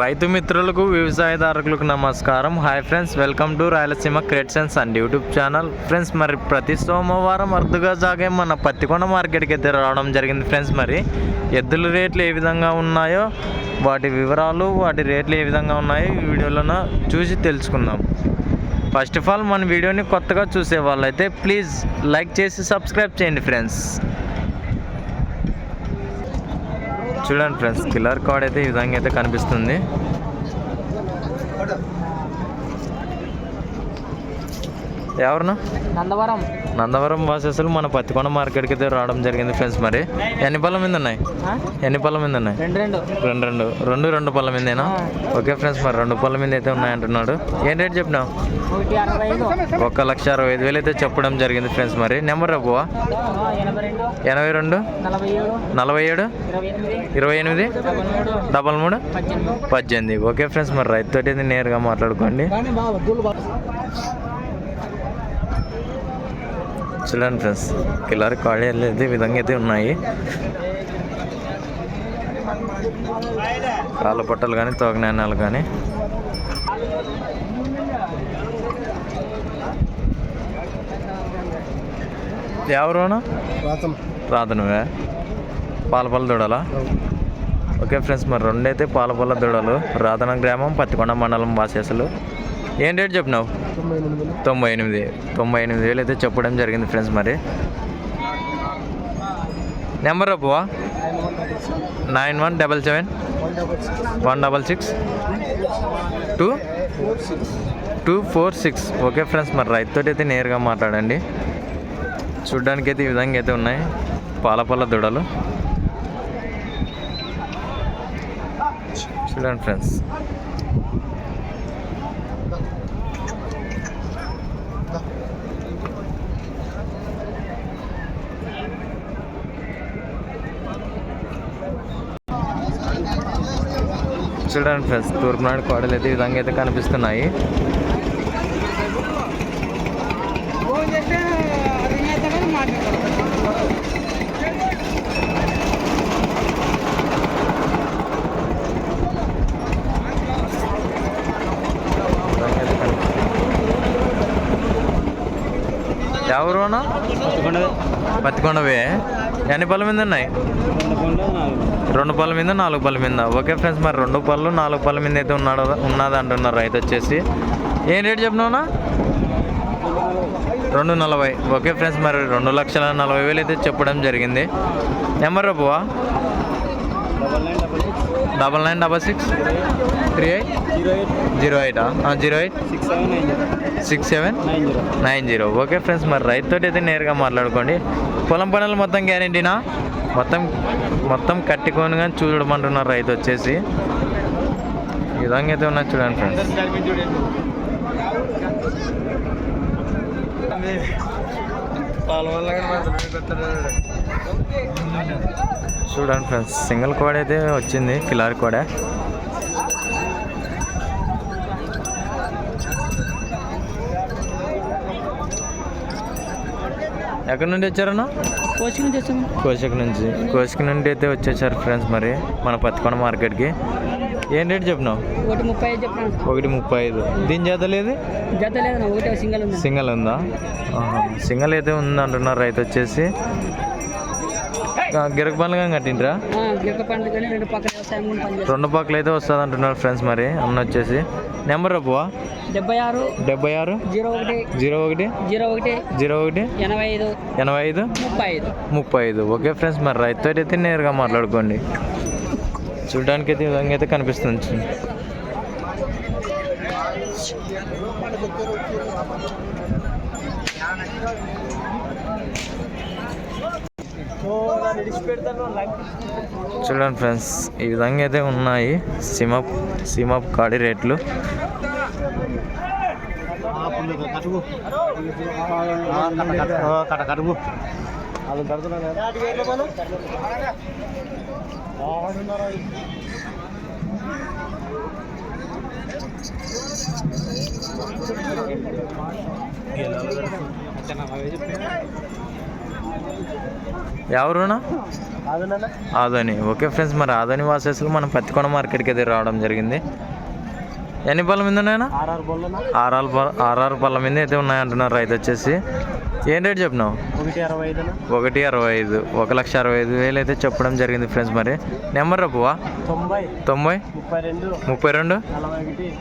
రైతు మిత్రులకు వ్యవసాయదారులకు నమస్కారం. Hi friends welcome to Rayalaseema creations and YouTube channel friends మరి ప్రతి సోమవారం అరుదుగా సాగే మన పత్తికొండ మార్కెట్కి అయితే రావడం జరిగింది. ఫ్రెండ్స్ మరి ఎద్దుల రేట్లు ఏ విధంగా ఉన్నాయో వాటి వివరాలు వాటి రేట్లు ఏ విధంగా ఉన్నాయో ఈ వీడియోలో చూసి తెలుసుకుందాం. ఫస్ట్ ఆఫ్ ఆల్ మన వీడియోని కొత్తగా చూసే వాళ్ళైతే ప్లీజ్ లైక్ చేసి సబ్స్క్రైబ్ చేయండి ఫ్రెండ్స్ చూడండి ఫ్రెండ్స్ కిల్లర్ కార్డ్ అయితే ఈ విధంగా అయితే కనిపిస్తుంది. ఎవరునా? నందవరం. నందవరం వాసెస్లు మన పత్తికొండ మార్కెట్కి అయితే రావడం జరిగింది ఫ్రెండ్స్ మరి. ఎన్ని పళ్ళ మీద ఉన్నాయి? ఎన్ని పళ్ళ మీద ఉన్నాయి? రెండు రెండు. రెండు రెండు. పళ్ళ మీదేనా? ఓకే ఫ్రెండ్స్ మరి రెండు పళ్ళ మీద అయితే ఉన్నాయంటున్నాడు. ఏం రేట్ చెప్పినావు? ఒక లక్ష అరవై ఐదు వేలు అయితే చెప్పడం జరిగింది ఫ్రెండ్స్ మరి. నెంబర్ రేపువా ఆ, ఎనభై రెండు. నలభై ఏడు. ఇరవై ఎనిమిది. డబల్ మూడు. పద్దెనిమిది. ఓకే ఫ్రెండ్స్ మరి రైతుతో నేరుగా మాట్లాడుకోండి. చూడండి ఫ్రెండ్స్ కిల్లర్ కాడీలు అయితే ఈ విధంగా అయితే ఉన్నాయి. కాళ్ళ పట్టలు కానీ తోక నాణ్యాలు కానీ ఎవరునా రాతనువే పాలపల్ల దూడలా? ఓకే ఫ్రెండ్స్ మరి రెండైతే పాలపల్ల దూడలు. రాతన గ్రామం పత్తికొండ మండలం వాసేసులు. ఏం రేట్ చెప్పినావు? తొంభై ఎనిమిది. తొంభై ఎనిమిది వేలు అయితే చెప్పడం జరిగింది ఫ్రెండ్స్ మరి. Number అప్పువా nine one double seven. One double six. Two? Two four six. Okay friends మరి రైతుతో అయితే నేరుగా మాట్లాడండి. చూడ్డానికి అయితే ఈ విధంగా అయితే ఉన్నాయి. పాలపల్ల దూడలు. చూడండి ఫ్రెండ్స్. చూడండి ఫ్రెండ్స్? తూర్పునాడు కోడలు అయితే ఈ విధంగా అయితే కనిపిస్తున్నాయి. ఎవరునా పత్తికొండవే. ఎన్ని పళ్ళ మీద ఉన్నాయి? రెండు పళ్ళ మీద నాలుగు పళ్ళ మీద. ఓకే ఫ్రెండ్స్ మరి రెండు పళ్ళు నాలుగు పళ్ళ మీద అయితే ఉన్నాడు ఉన్నది అంటున్నారు రైతు వచ్చేసి. ఏం రేట్ చెప్పినావునా రెండు నలభై. ఓకే ఫ్రెండ్స్ మరి రెండు లక్షల నలభై వేలు అయితే చెప్పడం జరిగింది. Number రబ్బువా double nine double six three eight zero eight zero eight six seven nine zero okay friends మరి రైతుతో అయితే నేరుగా మాట్లాడుకోండి. పొలం పనులు మొత్తం గ్యారెంటీనా మొత్తం మొత్తం కట్టుకొని కానీ చూడమంటున్నారు రైతు వచ్చేసి. ఈ విధంగా అయితే ఉన్నాయి చూడండి ఫ్రెండ్స్ చూడండి ఫ్రెండ్స్ సింగిల్ కోడ్ అయితే వచ్చింది కిలార్ కోడే. ఎక్కడి నుండి వచ్చారన్నా కోచింగ్ చేస్తాము కోసిక నుంచి. కోసిక నుండి అయితే వచ్చేసారు ఫ్రెండ్స్ మరి మన పత్తికొండ మార్కెట్కి. ఏం రేట్ చెప్పినావు? ఒకటి ముప్పై ఐదు చెప్పిన ఒకటి ముప్పై ఐదు. దీని చేత లేదు? జత లేదు ఒకటి సింగల్ ఉంది. సింగల్ ఉందా. సింగల్ అయితే ఉంది అంటున్నారు రైతు వచ్చేసి. గిరక పండ్లు కానీ రెండు పక్కలు అయితే వస్తుంది అంటున్నారు ఫ్రెండ్స్ మరి అన్న వచ్చేసి. నెంబర్ రబ్బువా డెబ్బై ఆరు డెబ్బై ఆరు జీరో ఒకటి జీరో ఒకటి జీరో ఒకటి జీరో ఒకటి ఎనభై ఐదు ఎనభై ఐదు ముప్పై ఐదు. ముప్పై ఐదు. ఓకే ఫ్రెండ్స్ మరి రైతుతో అయితే నేరుగా మాట్లాడుకోండి. చూడడానికి అయితే విధంగా అయితే కనిపిస్తుంది. చూడండి ఫ్రెండ్స్ ఈ విధంగా అయితే ఉన్నాయి సిమప్ సిమప్ కాడి రేట్లు. ఎవరునా ఆదోని ఓకే ఫ్రెండ్స్ మరి ఆదోని వాసెస్లు మనం పత్తికొండ మార్కెట్కి అయితే రావడం జరిగింది. ఎన్ని పళ్ళ మీద ఉన్నాయన్నా? ఆర్ఆర్ బొల్లన? ఆర్ఆర్ ప ఆర్ఆర్ పళ్ళ మీద అయితే ఉన్నాయంటున్నారు రైతు వచ్చేసి. ఏం రేట్ చెప్పినావు? ఒకటి అరవై ఐదున ఒకటి అరవై ఐదు. ఒక లక్ష అరవై ఐదు వేలు అయితే చెప్పడం జరిగింది ఫ్రెండ్స్ మరి. నెంబర్ రప్పువా తొంభై. తొంభై? ముప్పై రెండు. ముప్పై రెండు?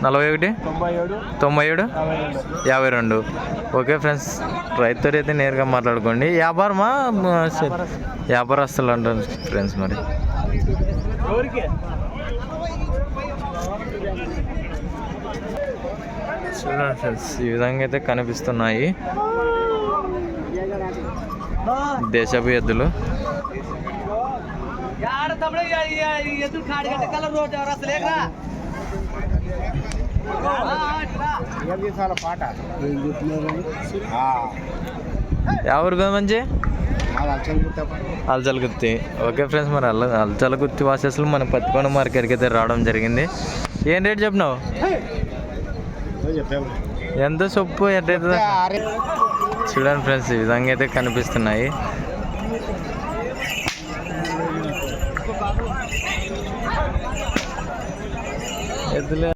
నలభై ఒకటి. తొంభై ఏడు. యాభై రెండు. ఓకే ఫ్రెండ్స్ రైతుతో అయితే నేరుగా మాట్లాడుకోండి. వ్యాపారమా? వ్యాపారస్తులు. అంటారు ఫ్రెండ్స్ మరి. చూడండి ఫ్రెండ్స్ ఈ విధంగా అయితే కనిపిస్తున్నాయి. దేశపు ఎద్దులు పాట ఎవరు మంచి? అల్చల గుత్తి. ఓకే ఫ్రెండ్స్ మరి అల్ల అల్చల గుత్తి వాసెస్లు మన పత్తికొండ మార్కెట్కి అయితే రావడం జరిగింది. ఏం రేట్ చెప్పినావు? ఎంత సొప్పు ఎట్టయితుంది చూడండి ఫ్రెండ్స్ ఈ విధంగా అయితే కనిపిస్తున్నాయి. ఎద్దులే.